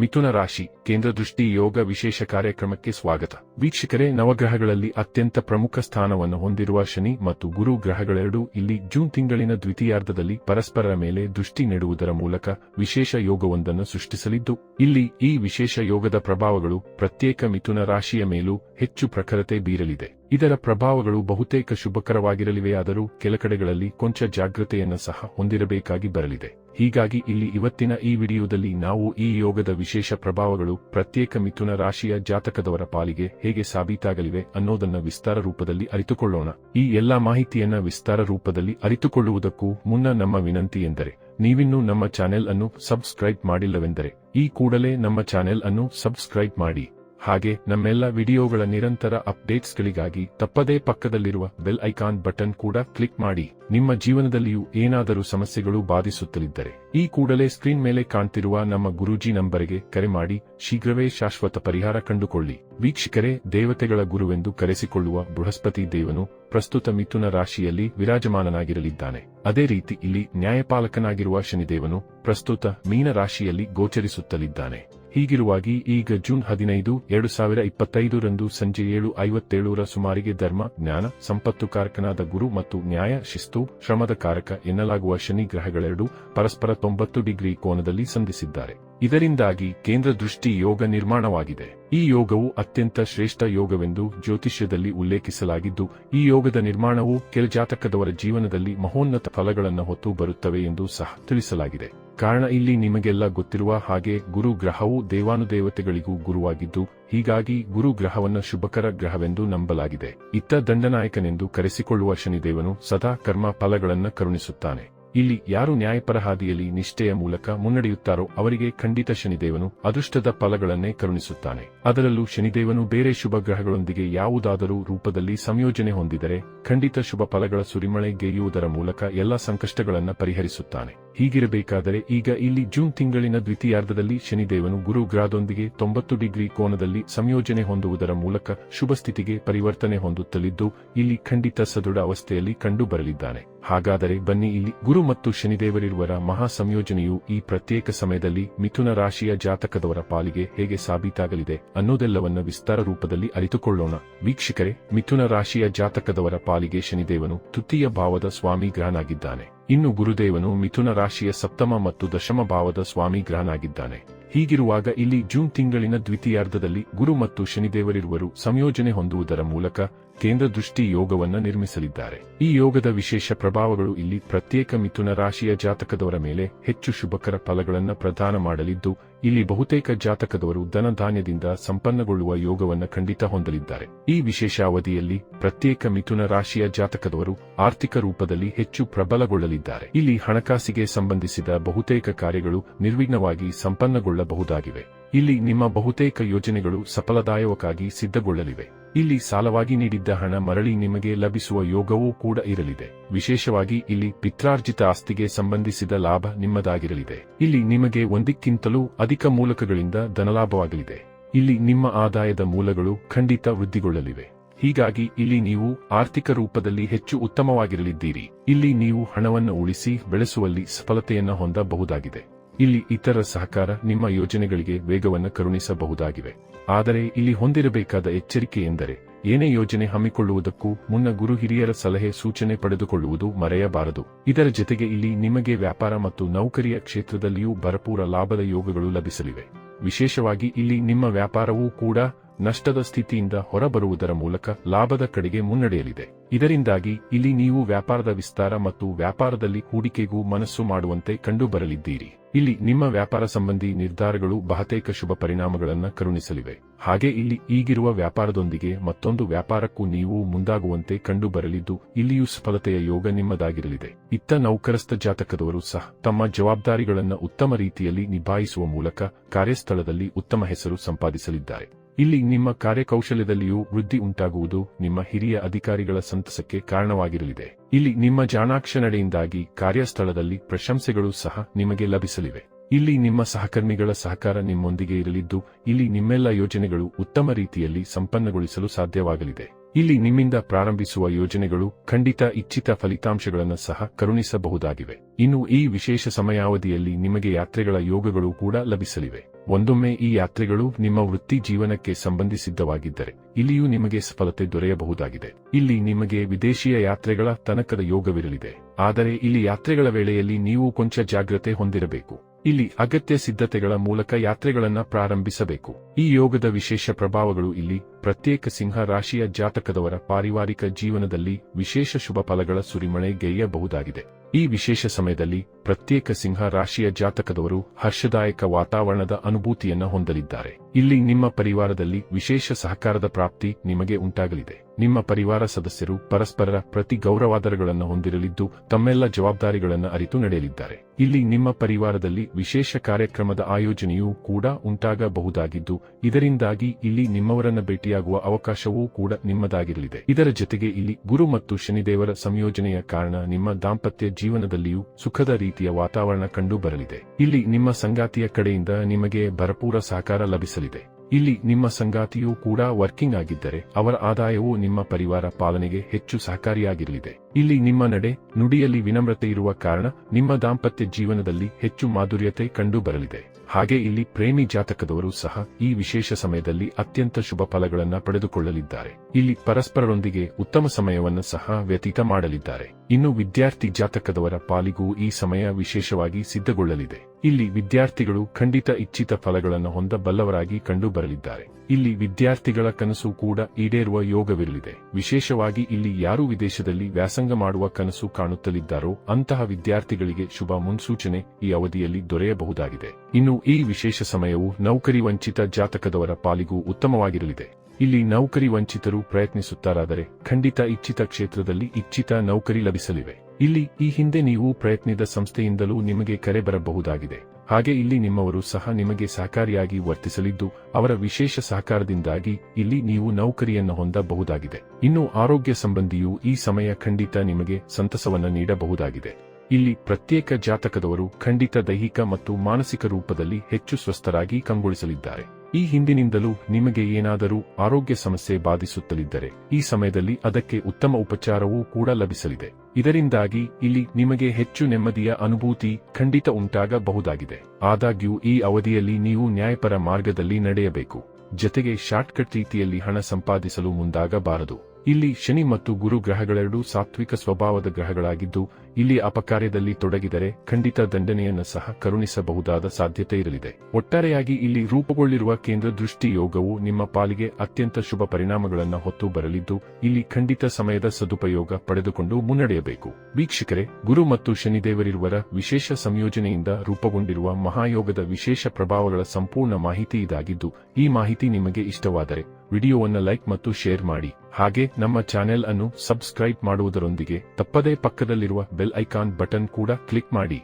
ಮಿಥುನ ರಾಶಿ ಕೇಂದ್ರ ದೃಷ್ಟಿ ಯೋಗ ವಿಶೇಷ ಕಾರ್ಯಕ್ರಮಕ್ಕೆ ಸ್ವಾಗತ. ವೀಕ್ಷಕರೇ, ನವಗ್ರಹಗಳಲ್ಲಿ ಅತ್ಯಂತ ಪ್ರಮುಖ ಸ್ಥಾನವನ್ನು ಹೊಂದಿರುವ ಶನಿ ಮತ್ತು ಗುರು ಗ್ರಹಗಳೆರಡೂ ಇಲ್ಲಿ ಜೂನ್ ತಿಂಗಳಿನ ದ್ವಿತೀಯಾರ್ಧದಲ್ಲಿ ಪರಸ್ಪರರ ಮೇಲೆ ದೃಷ್ಟಿ ನೀಡುವುದರ ಮೂಲಕ ವಿಶೇಷ ಯೋಗವೊಂದನ್ನು ಸೃಷ್ಟಿಸಲಿದ್ದು, ಇಲ್ಲಿ ಈ ವಿಶೇಷ ಯೋಗದ ಪ್ರಭಾವಗಳು ಪ್ರತ್ಯೇಕ ಮಿಥುನ ರಾಶಿಯ ಮೇಲೂ ಹೆಚ್ಚು ಪ್ರಖರತೆ ಬೀರಲಿದೆ. ಇದರ ಪ್ರಭಾವಗಳು ಬಹುತೇಕ ಶುಭಕರವಾಗಿರಲಿವೆಯಾದರೂ ಕೆಲ ಕಡೆಗಳಲ್ಲಿ ಕೊಂಚ ಜಾಗ್ರತೆಯನ್ನು ಸಹ ಹೊಂದಿರಬೇಕಾಗಿ ಬರಲಿದೆ. ಹೀಗಾಗಿ ಇಲ್ಲಿ ಇವತ್ತಿನ ಈ ವಿಡಿಯೋದಲ್ಲಿ ನಾವು ಈ ಯೋಗದ ವಿಶೇಷ ಪ್ರಭಾವಗಳು ಪ್ರತ್ಯೇಕ ಮಿಥುನ ರಾಶಿಯ ಜಾತಕದವರ ಪಾಲಿಗೆ ಹೇಗೆ ಸಾಬೀತಾಗಲಿವೆ ಅನ್ನೋದನ್ನ ವಿಸ್ತಾರ ರೂಪದಲ್ಲಿ ಅರಿತುಕೊಳ್ಳೋಣ. ಈ ಎಲ್ಲಾ ಮಾಹಿತಿಯನ್ನ ವಿಸ್ತಾರ ರೂಪದಲ್ಲಿ ಅರಿತುಕೊಳ್ಳುವುದಕ್ಕೂ ಮುನ್ನ ನಮ್ಮ ವಿನಂತಿ ಎಂದರೆ, ನೀವಿನ್ನೂ ನಮ್ಮ ಚಾನೆಲ್ ಅನ್ನು ಸಬ್ಸ್ಕ್ರೈಬ್ ಮಾಡಿಲ್ಲವೆಂದರೆ, ಈ ಕೂಡಲೇ ನಮ್ಮ ಚಾನೆಲ್ ಅನ್ನು ಸಬ್ಸ್ಕ್ರೈಬ್ ಮಾಡಿ. ಹಾಗೆ ನಮ್ಮೆಲ್ಲ ವಿಡಿಯೋಗಳ ನಿರಂತರ ಅಪ್ಡೇಟ್ಸ್ಗಳಿಗಾಗಿ ತಪ್ಪದೇ ಪಕ್ಕದಲ್ಲಿರುವ ಬೆಲ್ ಐಕಾನ್ ಬಟನ್ ಕೂಡ ಕ್ಲಿಕ್ ಮಾಡಿ. ನಿಮ್ಮ ಜೀವನದಲ್ಲಿಯೂ ಏನಾದರೂ ಸಮಸ್ಯೆಗಳು ಬಾಧಿಸುತ್ತಲಿದ್ದರೆ ಈ ಕೂಡಲೇ ಸ್ಕ್ರೀನ್ ಮೇಲೆ ಕಾಣ್ತಿರುವ ನಮ್ಮ ಗುರೂಜಿ ನಂಬರಿಗೆ ಕರೆ ಮಾಡಿ. ಶೀಘ್ರವೇ ಶಾಶ್ವತ ಪರಿಹಾರ ಕಂಡುಕೊಳ್ಳಿ. ವೀಕ್ಷಕರೇ, ದೇವತೆಗಳ ಗುರುವೆಂದು ಕರೆಸಿಕೊಳ್ಳುವ ಬೃಹಸ್ಪತಿ ದೇವನು ಪ್ರಸ್ತುತ ಮಿಥುನ ರಾಶಿಯಲ್ಲಿ ವಿರಾಜಮಾನನಾಗಿರಲಿದ್ದಾನೆ. ಅದೇ ರೀತಿ ಇಲ್ಲಿ ನ್ಯಾಯಪಾಲಕನಾಗಿರುವ ಶನಿದೇವನು ಪ್ರಸ್ತುತ ಮೀನ ರಾಶಿಯಲ್ಲಿ ಗೋಚರಿಸುತ್ತಲಿದ್ದಾನೆ. ಹೀಗಿರುವಾಗಿ ಈಗ ಜೂನ್ ಹದಿನೈದು, ಎರಡು ಸಾವಿರ ಇಪ್ಪತ್ತೈದರಂದು ಸಂಜೆ ಏಳು ಐವತ್ತೇಳರ ಸುಮಾರಿಗೆ ಧರ್ಮ, ಜ್ಞಾನ, ಸಂಪತ್ತು ಕಾರಕನಾದ ಗುರು ಮತ್ತು ನ್ಯಾಯ ಶಿಸ್ತು, ಶ್ರಮದ ಕಾರಕ ಎನ್ನಲಾಗುವ ಶನಿ ಗ್ರಹಗಳೆರಡು ಪರಸ್ಪರ ತೊಂಬತ್ತು ಡಿಗ್ರಿ ಕೋನದಲ್ಲಿ ಸಂಧಿಸಿದ್ದಾರೆ. ಇದರಿಂದಾಗಿ ಕೇಂದ್ರ ದೃಷ್ಟಿ ಯೋಗ ನಿರ್ಮಾಣವಾಗಿದೆ. ಈ ಯೋಗವು ಅತ್ಯಂತ ಶ್ರೇಷ್ಠ ಯೋಗವೆಂದು ಜ್ಯೋತಿಷ್ಯದಲ್ಲಿ ಉಲ್ಲೇಖಿಸಲಾಗಿದ್ದು, ಈ ಯೋಗದ ನಿರ್ಮಾಣವು ಕೆಲ ಜಾತಕದವರ ಜೀವನದಲ್ಲಿ ಮಹೋನ್ನತ ಫಲಗಳನ್ನು ಹೊತ್ತು ಬರುತ್ತವೆ ಎಂದು ಸಹ ತಿಳಿಸಲಾಗಿದೆ. ಕಾರಣ ಇಲ್ಲಿ ನಿಮಗೆಲ್ಲ ಗೊತ್ತಿರುವ ಹಾಗೆ ಗುರು ಗ್ರಹವು ದೇವಾನುದೇವತೆಗಳಿಗೂ ಗುರುವಾಗಿದ್ದು, ಹೀಗಾಗಿ ಗುರು ಗ್ರಹವನ್ನು ಶುಭಕರ ಗ್ರಹವೆಂದು ನಂಬಲಾಗಿದೆ. ಇತ್ತ ದಂಡನಾಯಕನೆಂದು ಕರೆಸಿಕೊಳ್ಳುವ ಶನಿದೇವನು ಸದಾ ಕರ್ಮ ಫಲಗಳನ್ನು ಕರುಣಿಸುತ್ತಾನೆ. ಇಲ್ಲಿ ಯಾರು ನ್ಯಾಯಪರ ಹಾದಿಯಲ್ಲಿ ನಿಷ್ಠೆಯ ಮೂಲಕ ಮುನ್ನಡೆಯುತ್ತಾರೋ ಅವರಿಗೆ ಖಂಡಿತ ಶನಿದೇವನು ಅದೃಷ್ಟದ ಫಲಗಳನ್ನೇ ಕರುಣಿಸುತ್ತಾನೆ. ಅದರಲ್ಲೂ ಶನಿದೇವನು ಬೇರೆ ಶುಭ ಗ್ರಹಗಳೊಂದಿಗೆ ಯಾವುದಾದರೂ ರೂಪದಲ್ಲಿ ಸಂಯೋಜನೆ ಹೊಂದಿದರೆ ಖಂಡಿತ ಶುಭ ಫಲಗಳ ಸುರಿಮಳೆ ಗೆಯುವುದರ ಮೂಲಕ ಎಲ್ಲ ಸಂಕಷ್ಟಗಳನ್ನು ಪರಿಹರಿಸುತ್ತಾನೆ. ಹೀಗಿರಬೇಕಾದರೆ ಈಗ ಇಲ್ಲಿ ಜೂನ್ ತಿಂಗಳಿನ ದ್ವಿತೀಯಾರ್ಧದಲ್ಲಿ ಶನಿದೇವನು ಗುರು ಗ್ರಹದೊಂದಿಗೆ ತೊಂಬತ್ತು ಡಿಗ್ರಿ ಕೋನದಲ್ಲಿ ಸಂಯೋಜನೆ ಹೊಂದುವುದರ ಮೂಲಕ ಶುಭ ಸ್ಥಿತಿಗೆ ಪರಿವರ್ತನೆ ಹೊಂದುತ್ತಲಿದ್ದು, ಇಲ್ಲಿ ಖಂಡಿತ ಸದೃಢ ಅವಸ್ಥೆಯಲ್ಲಿ ಕಂಡು ಬರಲಿದ್ದಾನೆ ಹಾಗಾದರೆ ಬನ್ನಿ ಇಲ್ಲಿ ಗುರು ಮತ್ತು ಶನಿದೇವರಿರುವರ ಮಹಾ ಸಂಯೋಜನೆಯು ಈ ಪ್ರತ್ಯೇಕ ಸಮಯದಲ್ಲಿ ಮಿಥುನ ರಾಶಿಯ ಜಾತಕದವರ ಪಾಲಿಗೆ ಹೇಗೆ ಸಾಬೀತಾಗಲಿದೆ ಅನ್ನೋದೆಲ್ಲವನ್ನ ವಿಸ್ತಾರ ರೂಪದಲ್ಲಿ ಅರಿತುಕೊಳ್ಳೋಣ. ವೀಕ್ಷಕರೇ, ಮಿಥುನ ರಾಶಿಯ ಜಾತಕದವರ ಪಾಲಿಗೆ ಶನಿದೇವನು ತೃತೀಯ ಭಾವದ ಸ್ವಾಮಿ ಗ್ರಹನಾಗಿದ್ದಾನೆ. ಇನ್ನು ಗುರುದೇವನು ಮಿಥುನ ರಾಶಿಯ ಸಪ್ತಮ ಮತ್ತು ದಶಮ ಭಾವದ ಸ್ವಾಮಿ ಗ್ರಹನಾಗಿದ್ದಾನೆ. ಹೀಗಿರುವಾಗ ಇಲ್ಲಿ ಜೂನ್ ತಿಂಗಳಿನ ದ್ವಿತೀಯಾರ್ಧದಲ್ಲಿ ಗುರು ಮತ್ತು ಶನಿದೇವರಿರುವರು ಸಂಯೋಜನೆ ಹೊಂದುವುದರ ಮೂಲಕ ಕೇಂದ್ರ ದೃಷ್ಟಿ ಯೋಗವನ್ನು ನಿರ್ಮಿಸಲಿದ್ದಾರೆ. ಈ ಯೋಗದ ವಿಶೇಷ ಪ್ರಭಾವಗಳು ಇಲ್ಲಿ ಪ್ರತ್ಯೇಕ ಮಿಥುನ ರಾಶಿಯ ಜಾತಕದವರ ಮೇಲೆ ಹೆಚ್ಚು ಶುಭಕರ ಫಲಗಳನ್ನು ಪ್ರದಾನ ಮಾಡಲಿದ್ದು, ಇಲ್ಲಿ ಬಹುತೇಕ ಜಾತಕದವರು ಧನಧಾನ್ಯದಿಂದ ಸಂಪನ್ನಗೊಳ್ಳುವ ಯೋಗವನ್ನು ಖಂಡಿತ ಹೊಂದಲಿದ್ದಾರೆ. ಈ ವಿಶೇಷ ಅವಧಿಯಲ್ಲಿ ಪ್ರತ್ಯೇಕ ಮಿಥುನ ರಾಶಿಯ ಜಾತಕದವರು ಆರ್ಥಿಕ ರೂಪದಲ್ಲಿ ಹೆಚ್ಚು ಪ್ರಬಲಗೊಳ್ಳಲಿದ್ದಾರೆ. ಇಲ್ಲಿ ಹಣಕಾಸಿಗೆ ಸಂಬಂಧಿಸಿದ ಬಹುತೇಕ ಕಾರ್ಯಗಳು ನಿರ್ವಿಘ್ನವಾಗಿ ಸಂಪನ್ನಗೊಳ್ಳಬಹುದಾಗಿವೆ. ಇಲ್ಲಿ ನಿಮ್ಮ ಬಹುತೇಕ ಯೋಜನೆಗಳು ಸಫಲದಾಯಕವಾಗಿ ಸಿದ್ಧಗೊಳ್ಳಲಿವೆ. ಇಲ್ಲಿ ಸಾಲವಾಗಿ ನೀಡಿದ್ದ ಹಣ ಮರಳಿ ನಿಮಗೆ ಲಭಿಸುವ ಯೋಗವೂ ಕೂಡ ಇರಲಿದೆ. ವಿಶೇಷವಾಗಿ ಇಲ್ಲಿ ಪಿತ್ರಾರ್ಜಿತ ಆಸ್ತಿಗೆ ಸಂಬಂಧಿಸಿದ ಲಾಭ ನಿಮ್ಮದಾಗಿರಲಿದೆ. ಇಲ್ಲಿ ನಿಮಗೆ ಒಂದಕ್ಕಿಂತಲೂ ಅಧಿಕ ಮೂಲಕಗಳಿಂದ ಧನಲಾಭವಾಗಲಿದೆ. ಇಲ್ಲಿ ನಿಮ್ಮ ಆದಾಯದ ಮೂಲಗಳು ಖಂಡಿತ ವೃದ್ಧಿಗೊಳ್ಳಲಿವೆ. ಹೀಗಾಗಿ ಇಲ್ಲಿ ನೀವು ಆರ್ಥಿಕ ರೂಪದಲ್ಲಿ ಹೆಚ್ಚು ಉತ್ತಮವಾಗಿರಲಿದ್ದೀರಿ. ಇಲ್ಲಿ ನೀವು ಹಣವನ್ನು ಉಳಿಸಿ, ಬೆಳೆಸುವಲ್ಲಿ ಸಫಲತೆಯನ್ನು ಹೊಂದಬಹುದಾಗಿದೆ. ಇಲ್ಲಿ ಇತರ ಸಹಕಾರ ನಿಮ್ಮ ಯೋಜನೆಗಳಿಗೆ ವೇಗವನ್ನು ಕರುಣಿಸಬಹುದಾಗಿವೆ. ಆದರೆ ಇಲ್ಲಿ ಹೊಂದಿರಬೇಕಾದ ಎಚ್ಚರಿಕೆ ಎಂದರೆ, ಏನೇ ಯೋಜನೆ ಹಮ್ಮಿಕೊಳ್ಳುವುದಕ್ಕೂ ಮುನ್ನ ಗುರು ಹಿರಿಯರ ಸಲಹೆ ಸೂಚನೆ ಪಡೆದುಕೊಳ್ಳುವುದು ಮರೆಯಬಾರದು. ಇದರ ಜೊತೆಗೆ ಇಲ್ಲಿ ನಿಮಗೆ ವ್ಯಾಪಾರ ಮತ್ತು ನೌಕರಿಯ ಕ್ಷೇತ್ರದಲ್ಲಿಯೂ ಭರಪೂರ ಲಾಭದ ಯೋಗಗಳು ಲಭಿಸಲಿವೆ. ವಿಶೇಷವಾಗಿ ಇಲ್ಲಿ ನಿಮ್ಮ ವ್ಯಾಪಾರವೂ ಕೂಡ ನಷ್ಟದ ಸ್ಥಿತಿಯಿಂದ ಹೊರಬರುವುದರ ಮೂಲಕ ಲಾಭದ ಕಡೆಗೆ ಮುನ್ನಡೆಯಲಿದೆ. ಇದರಿಂದಾಗಿ ಇಲ್ಲಿ ನೀವು ವ್ಯಾಪಾರದ ವಿಸ್ತಾರ ಮತ್ತು ವ್ಯಾಪಾರದಲ್ಲಿ ಹೂಡಿಕೆಗೂ ಮನಸ್ಸು ಮಾಡುವಂತೆ ಕಂಡುಬರಲಿದ್ದೀರಿ. ಇಲ್ಲಿ ನಿಮ್ಮ ವ್ಯಾಪಾರ ಸಂಬಂಧಿ ನಿರ್ಧಾರಗಳು ಬಹುತೇಕ ಶುಭ ಪರಿಣಾಮಗಳನ್ನು ಕರುಣಿಸಲಿವೆ. ಹಾಗೆ ಇಲ್ಲಿ ಈಗಿರುವ ವ್ಯಾಪಾರದೊಂದಿಗೆ ಮತ್ತೊಂದು ವ್ಯಾಪಾರಕ್ಕೂ ನೀವು ಮುಂದಾಗುವಂತೆ ಕಂಡುಬರಲಿದ್ದು ಇಲ್ಲಿಯೂ ಸಫಲತೆಯ ಯೋಗ ನಿಮ್ಮದಾಗಿರಲಿದೆ. ಇತ್ತ ನೌಕರಸ್ಥ ಜಾತಕದವರು ಸಹ ತಮ್ಮ ಜವಾಬ್ದಾರಿಗಳನ್ನು ಉತ್ತಮ ರೀತಿಯಲ್ಲಿ ನಿಭಾಯಿಸುವ ಮೂಲಕ ಕಾರ್ಯಸ್ಥಳದಲ್ಲಿ ಉತ್ತಮ ಹೆಸರು ಸಂಪಾದಿಸಲಿದ್ದಾರೆ. ಇಲ್ಲಿ ನಿಮ್ಮ ಕಾರ್ಯಕೌಶಲ್ಯದಲ್ಲಿಯೂ ವೃದ್ಧಿ ಉಂಟಾಗುವುದು ನಿಮ್ಮ ಹಿರಿಯ ಅಧಿಕಾರಿಗಳ ಸಂತಸಕ್ಕೆ ಕಾರಣವಾಗಿರಲಿದೆ. ಇಲ್ಲಿ ನಿಮ್ಮ ಜಾಣಾಕ್ಷ ನಡೆಯಿಂದಾಗಿ ಕಾರ್ಯಸ್ಥಳದಲ್ಲಿ ಪ್ರಶಂಸೆಗಳು ಸಹ ನಿಮಗೆ ಲಭಿಸಲಿವೆ. ಇಲ್ಲಿ ನಿಮ್ಮ ಸಹಕರ್ಮಿಗಳ ಸಹಕಾರ ನಿಮ್ಮೊಂದಿಗೆ ಇರಲಿದ್ದು, ಇಲ್ಲಿ ನಿಮ್ಮೆಲ್ಲ ಯೋಜನೆಗಳು ಉತ್ತಮ ರೀತಿಯಲ್ಲಿ ಸಂಪನ್ನಗೊಳಿಸಲು ಸಾಧ್ಯವಾಗಲಿದೆ. ಇಲ್ಲಿ ನಿಮ್ಮಿಂದ ಪ್ರಾರಂಭಿಸುವ ಯೋಜನೆಗಳು ಖಂಡಿತ ಇಚ್ಛಿತ ಫಲಿತಾಂಶಗಳನ್ನು ಸಹ ಕರುಣಿಸಬಹುದಾಗಿವೆ. ಇನ್ನು ಈ ವಿಶೇಷ ಸಮಯಾವಧಿಯಲ್ಲಿ ನಿಮಗೆ ಯಾತ್ರೆಗಳ ಯೋಗಗಳು ಕೂಡ ಲಭಿಸಲಿವೆ. ಒಂದೊಮ್ಮೆ ಈ ಯಾತ್ರೆಗಳು ನಿಮ್ಮ ವೃತ್ತಿ ಜೀವನಕ್ಕೆ ಸಂಬಂಧಿಸಿದ್ದವಾಗಿದ್ದರೆ, ಇಲ್ಲಿಯೂ ನಿಮಗೆ ಸಫಲತೆ ದೊರೆಯಬಹುದಾಗಿದೆ. ಇಲ್ಲಿ ನಿಮಗೆ ವಿದೇಶಿಯ ಯಾತ್ರೆಗಳ ತನಕದ ಯೋಗವಿರಲಿದೆ. ಆದರೆ ಇಲ್ಲಿ ಯಾತ್ರೆಗಳ ವೇಳೆಯಲ್ಲಿ ನೀವು ಕೊಂಚ ಜಾಗ್ರತೆ ಹೊಂದಿರಬೇಕು. ಇಲ್ಲಿ ಅಗತ್ಯ ಸಿದ್ಧತೆಗಳ ಮೂಲಕ ಯಾತ್ರೆಗಳನ್ನ ಪ್ರಾರಂಭಿಸಬೇಕು. ಈ ಯೋಗದ ವಿಶೇಷ ಪ್ರಭಾವಗಳು ಇಲ್ಲಿ ಪ್ರತ್ಯೇಕ ಸಿಂಹ ರಾಶಿಯ ಜಾತಕದವರ ಪಾರಿವಾರಿಕ ಜೀವನದಲ್ಲಿ ವಿಶೇಷ ಶುಭ ಫಲಗಳ ಸುರಿಮಳೆ ಗೆಯ್ಯಬಹುದಾಗಿದೆ. ಈ ವಿಶೇಷ ಸಮಯದಲ್ಲಿ ಪ್ರತ್ಯೇಕ ಸಿಂಹ ರಾಶಿಯ ಜಾತಕದವರು ಹರ್ಷದಾಯಕ ವಾತಾವರಣದ ಅನುಭೂತಿಯನ್ನ ಹೊಂದಲಿದ್ದಾರೆ. ಇಲ್ಲಿ ನಿಮ್ಮ ಪರಿವಾರದಲ್ಲಿ ವಿಶೇಷ ಸಹಕಾರದ ಪ್ರಾಪ್ತಿ ನಿಮಗೆ ಉಂಟಾಗಲಿದೆ. ನಿಮ್ಮ ಪರಿವಾರ ಸದಸ್ಯರು ಪರಸ್ಪರರ ಪ್ರತಿ ಗೌರವಾದರಗಳನ್ನು ಹೊಂದಿರಲಿದ್ದು ತಮ್ಮೆಲ್ಲ ಜವಾಬ್ದಾರಿಗಳನ್ನು ಅರಿತು ನಡೆಯಲಿದ್ದಾರೆ. ಇಲ್ಲಿ ನಿಮ್ಮ ಪರಿವಾರದಲ್ಲಿ ವಿಶೇಷ ಕಾರ್ಯಕ್ರಮದ ಆಯೋಜನೆಯೂ ಕೂಡ ಉಂಟಾಗಬಹುದಾಗಿದ್ದು, ಇದರಿಂದಾಗಿ ಇಲ್ಲಿ ನಿಮ್ಮವರನ್ನ ಭೇಟಿಯಾಗುವ ಅವಕಾಶವೂ ಕೂಡ ನಿಮ್ಮದಾಗಿರಲಿದೆ. ಇದರ ಜೊತೆಗೆ ಇಲ್ಲಿ ಗುರು ಮತ್ತು ಶನಿದೇವರ ಸಂಯೋಜನೆಯ ಕಾರಣ ನಿಮ್ಮ ದಾಂಪತ್ಯ ಜೀವನದಲ್ಲಿಯೂ ಸುಖದ ರೀತಿಯ ವಾತಾವರಣ ಕಂಡು ಬರಲಿದೆ. ಇಲ್ಲಿ ನಿಮ್ಮ ಸಂಗಾತಿಯ ಕಡೆಯಿಂದ ನಿಮಗೆ ಭರಪೂರ ಸಹಕಾರ ಲಭಿಸಲಿದೆ. ಇಲ್ಲಿ ನಿಮ್ಮ ಸಂಗಾತಿಯೂ ಕೂಡ ವರ್ಕಿಂಗ್ ಆಗಿದ್ದರೆ ಅವರ ಆದಾಯವು ನಿಮ್ಮ ಪರಿವಾರ ಪಾಲನೆಗೆ ಹೆಚ್ಚು ಸಹಕಾರಿಯಾಗಿರಲಿದೆ. ಇಲ್ಲಿ ನಿಮ್ಮ ನಡೆ, ನುಡಿಯಲ್ಲಿ ವಿನಮ್ರತೆ ಇರುವ ಕಾರಣ ನಿಮ್ಮ ದಾಂಪತ್ಯ ಜೀವನದಲ್ಲಿ ಹೆಚ್ಚು ಮಾಧುರ್ಯತೆ ಕಂಡು ಬರಲಿದೆ. ಹಾಗೆ ಇಲ್ಲಿ ಪ್ರೇಮಿ ಜಾತಕದವರು ಸಹ ಈ ವಿಶೇಷ ಸಮಯದಲ್ಲಿ ಅತ್ಯಂತ ಶುಭ ಫಲಗಳನ್ನು ಪಡೆದುಕೊಳ್ಳಲಿದ್ದಾರೆ. ಇಲ್ಲಿ ಪರಸ್ಪರರೊಂದಿಗೆ ಉತ್ತಮ ಸಮಯವನ್ನು ಸಹ ವ್ಯತೀತ ಮಾಡಲಿದ್ದಾರೆ. ಇನ್ನು ವಿದ್ಯಾರ್ಥಿ ಜಾತಕದವರ ಪಾಲಿಗೂ ಈ ಸಮಯ ವಿಶೇಷವಾಗಿ ಸಿದ್ಧಗೊಳ್ಳಲಿದೆ. ಇಲ್ಲಿ ವಿದ್ಯಾರ್ಥಿಗಳು ಖಂಡಿತ ಇಚ್ಛಿತ ಫಲಗಳನ್ನು ಹೊಂದಬಲ್ಲವರಾಗಿ ಕಂಡು ಬರಲಿದ್ದಾರೆ. ಇಲ್ಲಿ ವಿದ್ಯಾರ್ಥಿಗಳ ಕನಸು ಕೂಡ ಈಡೇರುವ ಯೋಗವಿರಲಿದೆ. ವಿಶೇಷವಾಗಿ ಇಲ್ಲಿ ಯಾರು ವಿದೇಶದಲ್ಲಿ ವ್ಯಾಸಂಗ ಮಾಡುವ ಕನಸು ಕಾಣುತ್ತಲಿದ್ದಾರೋ ಅಂತಹ ವಿದ್ಯಾರ್ಥಿಗಳಿಗೆ ಶುಭ ಮುನ್ಸೂಚನೆ ಈ ಅವಧಿಯಲ್ಲಿ ದೊರೆಯಬಹುದಾಗಿದೆ. ಇನ್ನು ಈ ವಿಶೇಷ ಸಮಯವು ನೌಕರಿ ವಂಚಿತ ಜಾತಕದವರ ಪಾಲಿಗೂ ಉತ್ತಮವಾಗಿರಲಿದೆ. ಇಲ್ಲಿ ನೌಕರಿ ವಂಚಿತರು ಪ್ರಯತ್ನಿಸುತ್ತಾರಾದರೆ ಖಂಡಿತ ಇಚ್ಛಿತ ಕ್ಷೇತ್ರದಲ್ಲಿ ಇಚ್ಛಿತ ನೌಕರಿ ಲಭಿಸಲಿವೆ. ಇಲ್ಲಿ ಈ ಹಿಂದೆ ನೀವು ಪ್ರಯತ್ನಿದ ಸಂಸ್ಥೆಯಿಂದಲೂ ನಿಮಗೆ ಕರೆ ಬರಬಹುದಾಗಿದೆ. ಹಾಗೆ ಇಲ್ಲಿ ನಿಮ್ಮವರು ಸಹ ನಿಮಗೆ ಸಹಕಾರಿಯಾಗಿ ವರ್ತಿಸಲಿದ್ದು, ಅವರ ವಿಶೇಷ ಸಹಕಾರದಿಂದಾಗಿ ಇಲ್ಲಿ ನೀವು ನೌಕರಿಯನ್ನು ಹೊಂದಬಹುದಾಗಿದೆ. ಇನ್ನು ಆರೋಗ್ಯ ಸಂಬಂಧಿಯು ಈ ಸಮಯ ಖಂಡಿತ ನಿಮಗೆ ಸಂತಸವನ್ನು ನೀಡಬಹುದಾಗಿದೆ. ಇಲ್ಲಿ ಪ್ರತ್ಯೇಕ ಜಾತಕದವರು ಖಂಡಿತ ದೈಹಿಕ ಮತ್ತು ಮಾನಸಿಕ ರೂಪದಲ್ಲಿ ಹೆಚ್ಚು ಸ್ವಸ್ಥರಾಗಿ ಕಂಗೊಳಿಸಲಿದ್ದಾರೆ. ಈ ಹಿಂದಿನಿಂದಲೂ ನಿಮಗೆ ಏನಾದರೂ ಆರೋಗ್ಯ ಸಮಸ್ಯೆ ಬಾಧಿಸುತ್ತಲಿದ್ದರೆ ಈ ಸಮಯದಲ್ಲಿ ಅದಕ್ಕೆ ಉತ್ತಮ ಉಪಚಾರವೂ ಕೂಡ ಲಭಿಸಲಿದೆ. ಇದರಿಂದಾಗಿ ಇಲ್ಲಿ ನಿಮಗೆ ಹೆಚ್ಚು ನೆಮ್ಮದಿಯ ಅನುಭೂತಿ ಖಂಡಿತ ಉಂಟಾಗಬಹುದಾಗಿದೆ. ಆದಾಗ್ಯೂ ಈ ಅವಧಿಯಲ್ಲಿ ನೀವು ನ್ಯಾಯಪರ ಮಾರ್ಗದಲ್ಲಿ ನಡೆಯಬೇಕು. ಜತೆಗೆ ಶಾರ್ಟ್ಕಟ್ ರೀತಿಯಲ್ಲಿ ಹಣ ಸಂಪಾದಿಸಲು ಮುಂದಾಗಬಾರದು. ಇಲ್ಲಿ ಶನಿ ಮತ್ತು ಗುರು ಗ್ರಹಗಳೆರಡೂ ಸಾತ್ವಿಕ ಸ್ವಭಾವದ ಗ್ರಹಗಳಾಗಿದ್ದು ಇಲ್ಲಿ ಅಪಕಾರ್ಯದಲ್ಲಿ ತೊಡಗಿದರೆ ಖಂಡಿತ ದಂಡನೆಯನ್ನು ಸಹ ಕರುಣಿಸಬಹುದಾದ ಸಾಧ್ಯತೆ ಇರಲಿದೆ. ಒಟ್ಟಾರೆಯಾಗಿ ಇಲ್ಲಿ ರೂಪುಗೊಳ್ಳಿರುವ ಕೇಂದ್ರ ದೃಷ್ಟಿ ಯೋಗವು ನಿಮ್ಮ ಪಾಲಿಗೆ ಅತ್ಯಂತ ಶುಭ ಪರಿಣಾಮಗಳನ್ನು ಹೊತ್ತು ಬರಲಿದ್ದು, ಇಲ್ಲಿ ಖಂಡಿತ ಸಮಯದ ಸದುಪಯೋಗ ಪಡೆದುಕೊಂಡು ಮುನ್ನಡೆಯಬೇಕು. ವೀಕ್ಷಕರೇ, ಗುರು ಮತ್ತು ಶನಿದೇವರಿರುವರ ವಿಶೇಷ ಸಂಯೋಜನೆಯಿಂದ ರೂಪುಗೊಂಡಿರುವ ಮಹಾಯೋಗದ ವಿಶೇಷ ಪ್ರಭಾವಗಳ ಸಂಪೂರ್ಣ ಮಾಹಿತಿ ಇದಾಗಿದ್ದು, ಈ ಮಾಹಿತಿ ನಿಮಗೆ ಇಷ್ಟವಾದರೆ ವಿಡಿಯೋವನ್ನು ಲೈಕ್ ಮತ್ತು ಶೇರ್ ಮಾಡಿ. ಹಾಗೆ ನಮ್ಮ ಚಾನೆಲ್ ಅನ್ನು ಸಬ್ಸ್ಕ್ರೈಬ್ ಮಾಡುವುದರೊಂದಿಗೆ ತಪ್ಪದೇ ಪಕ್ಕದಲ್ಲಿರುವ ಬೆಲ್ ಐಕಾನ್ ಬಟನ್ ಕೂಡ ಕ್ಲಿಕ್ ಮಾಡಿ.